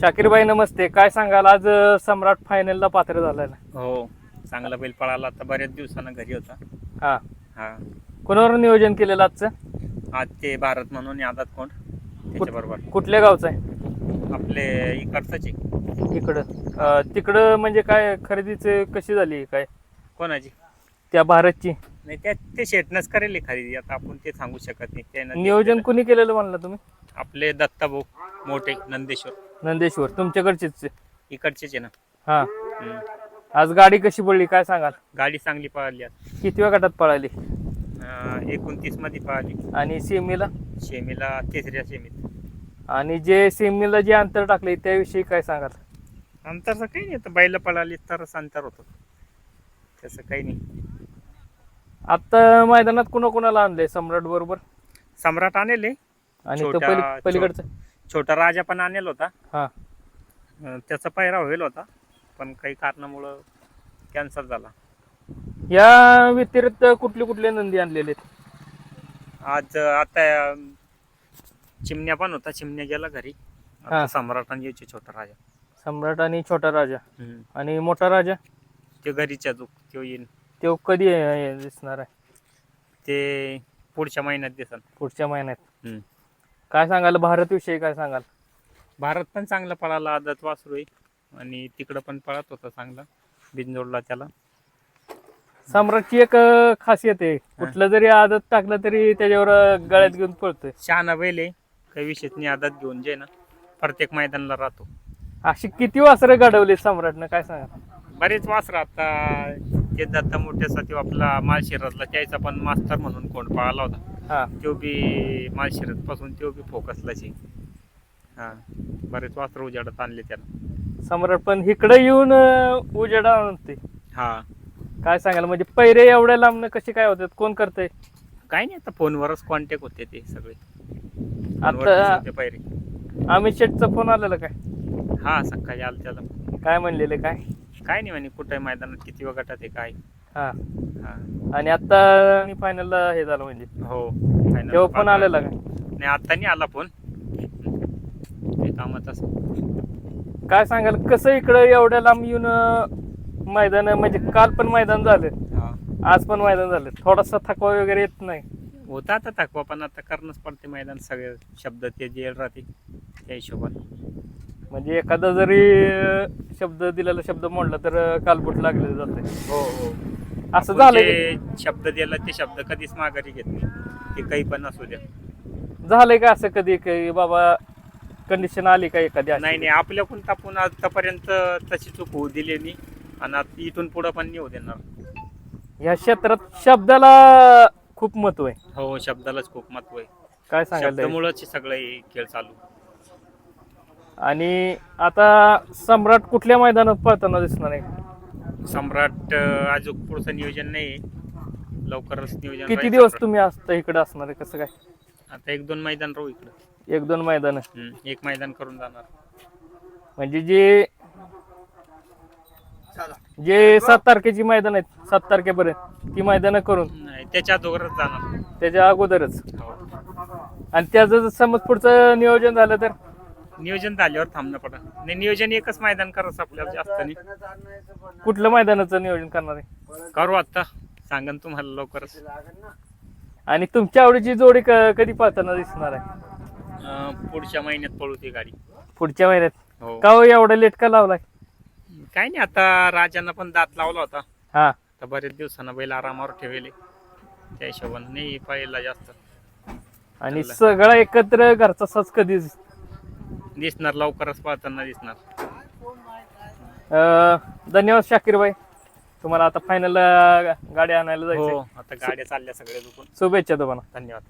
शाकीरबाई नमस्ते. काय सांगाल? आज अं, सम्राट फायनलला पात्र झालाय. ना हो चांगला बैल पळाला. आता बऱ्याच दिवसानं घरी होता. हा. हा. कोणावर नियोजन केलेलं आजचं? आज ते भारत म्हणून यादात कोण? त्याच्याबरोबर. कुठल्या गावचं आहे? आपले इकडचंच. इकडं. अं, तिकडं म्हणजे काय खरेदीच कशी झाली काय? कोणाची? त्या भारतची. नाही त्या ते शेटनच करेल हे खरेदी. आता आपण ते सांगू शकत नाही. त्यानं नियोजन कुणी केलेलं म्हणलं तुम्ही? आपले दत्ताभाऊ मोठे नंदेश्वर. नंदेश्वर तुमच्याकडचीच इकडचेच आहे ना. हा. हम्म. आज गाडी कशी पडली काय सांगाल? गाडी चांगली पळाली आज. कितव्या गटात पळाली? एकोणतीसमध्ये पळाली. आणि सेमीला? शेमीला तिसऱ्या सेमीत. आणि जे सेमीला जे अंतर टाकले त्याविषयी काय सांगाल? अंतरचं काही नाही बैल पळाली तरच अंतर होतं. तसं काही नाही. आता मैदानात कुणा कुणाला आणलंय? सम्राट बरोबर? सम्राट आणले आणि तो छोट्या- पली पलीकडचं? छोटा राजा पण आणेल होता. हा. अं, त्याचा पायरा होईल होता पण काही कारणामुळं कॅन्सल झाला. या व्यतिरिक्त कुठले कुठले नंदी आणलेले आहेत? आज अं, आता अं, चिमण्या पण होता चिमण्या गेला घरी. आता हा. सम्राट आणि याचे छोटा राजा. सम्राट आणि छोटा राजा. आणि मोठा राजा? ते घरीच्या जो तो येईल तो कधी अं, दिसणार आहे? ते पुढच्या महिन्यात दिसन. पुढच्या महिन्यात. हम्म. काय सांगाल? भारत विषयी काय सांगाल? भारत पण चांगला पळाला. आदत वासरू आहे. आणि तिकडं पण पळत होता चांगला. बिनजोडला त्याला. सम्राटची एक अं, खासियत आहे. कुठलं जरी आदत टाकलं तरी त्याच्यावर अं, गळ्यात घेऊन पळतोय. शहाणा बैल आहे. काही विशेष नाही. आदत घेऊन जे ना प्रत्येक मैदानाला राहतो. अशी किती वासरं घडवली सम्राटनं? काय सांगा बरेच वासर आता. ते दत्ता मोठ्यासाठी आपला माळशिरसला त्याचा पण मास्तर म्हणून कोण पळाला होता. हा. तो बी पासून तो बी फोकसलाच आहे हा. बरेच वासर उजाडत आणले त्याला सम्राट पण इकडे येऊन अं, उजेडा आणते. हा. काय सांगाल म्हणजे पैरे एवढ्या लांबनं कसे काय होतात? कोण करतंय? काय नाही आता फोनवरच कॉन्टॅक्ट होते ते सगळे. आता- फोनवरतीच होते पायरे अमित शेटचा फोन आलेला काय? हा सकाळी आलं त्याला काय म्हणलेले काय? काय नाही म्हणे कुठे मैदानात? किती गटात आहे काय? हा. हा. आणि आता फायनलला हे झालं म्हणजे. हो final तेव्हा फोन पात्र. आलेला काय? नाही आता नाही आला फोन ते कामात असं काय सांगाल कसं इकडं एवढ्या लांब येऊन मैदान म्हणजे काल पण मैदान झालं. हा. आज पण मैदान झालं. थोडासा थकवा वगैरे येत नाही. होता आता थकवा पण आता करणंच पडते मैदान. सगळे शब्द ते जे राहते त्या हिशोबाने. म्हणजे एखादा जरी अं, शब्द दिलेला शब्द मोडला तर अं, कालबोट लागले जाते हो हो. असं झालंय जे शब्द दिला ते शब्द कधीच माघारी घेत नाही. ते काही पण असू द्या. झालंय का असं कधी काही? बाबा कंडिशन आली का एखादी अशी? नाही नाही आपल्याकडून तापून आतापर्यंत तशी चूक होऊ दिली नाही. आणि आता इथून पुढं पण नाही होऊ देणार. ह्या क्षेत्रात शब्दाला खूप महत्त्व आहे. हो शब्दालाच खूप महत्त्व आहे. काय? शब्दामुळंच हे सगळं हे खेळ चालू. आणि आता सम्राट कुठल्या मैदानात पळताना दिसणार आहे? सम्राट अजून पुढचं नियोजन नाही लवकरच नियोजन किती राहील दिवस सम्राट. तुम्ही असता इकडे असणार आहे? कसं काय? आता एक दोन मैदान राहू इकडं. एक दोन मैदान. हम्म, एक मैदान करून जाणार. म्हणजे जे जे सात तारखेची मैदान आहेत सात तारखेपर्यंत ती मैदानं करून. नाही त्याच्या अगोदरच जाणार. त्याच्या अगोदरच. हो. आणि त्याचं जर समज पुढचं नियोजन झालं तर? नियोजन झाल्यावर थांबणं पडा. नाही नियोजन एकच मैदान करायचं आपल्याला जास्त नाही. कुठलं मैदानाचं नियोजन करणार आहे? करू आता. सांगन तुम्हाला लवकरच. आणि तुमच्या आवडीची जोडी क- कधी पळताना दिसणार आहे? अं, पुढच्या महिन्यात पळू ती गाडी. पुढच्या महिन्यात? हो. का हो एवढा लेट का लावलाय? काय नाही आता राजानं पण दात लावला होता. हा. आता बरेच दिवसानं बैल आरामावर ठेवले. त्या हिशोबाने नाही पाहिला जास्त. आणि सगळा एकत्र घरचा सच कधी दिसणार लवकरच पळताना दिसणार. अं, धन्यवाद शाकीरबाई. तुम्हाला आता फायनल गाडी आणायला हो जायचं आता गाड्या चालल्या सगळ्या दुखून शुभेच्छा तुम्हाला. धन्यवाद.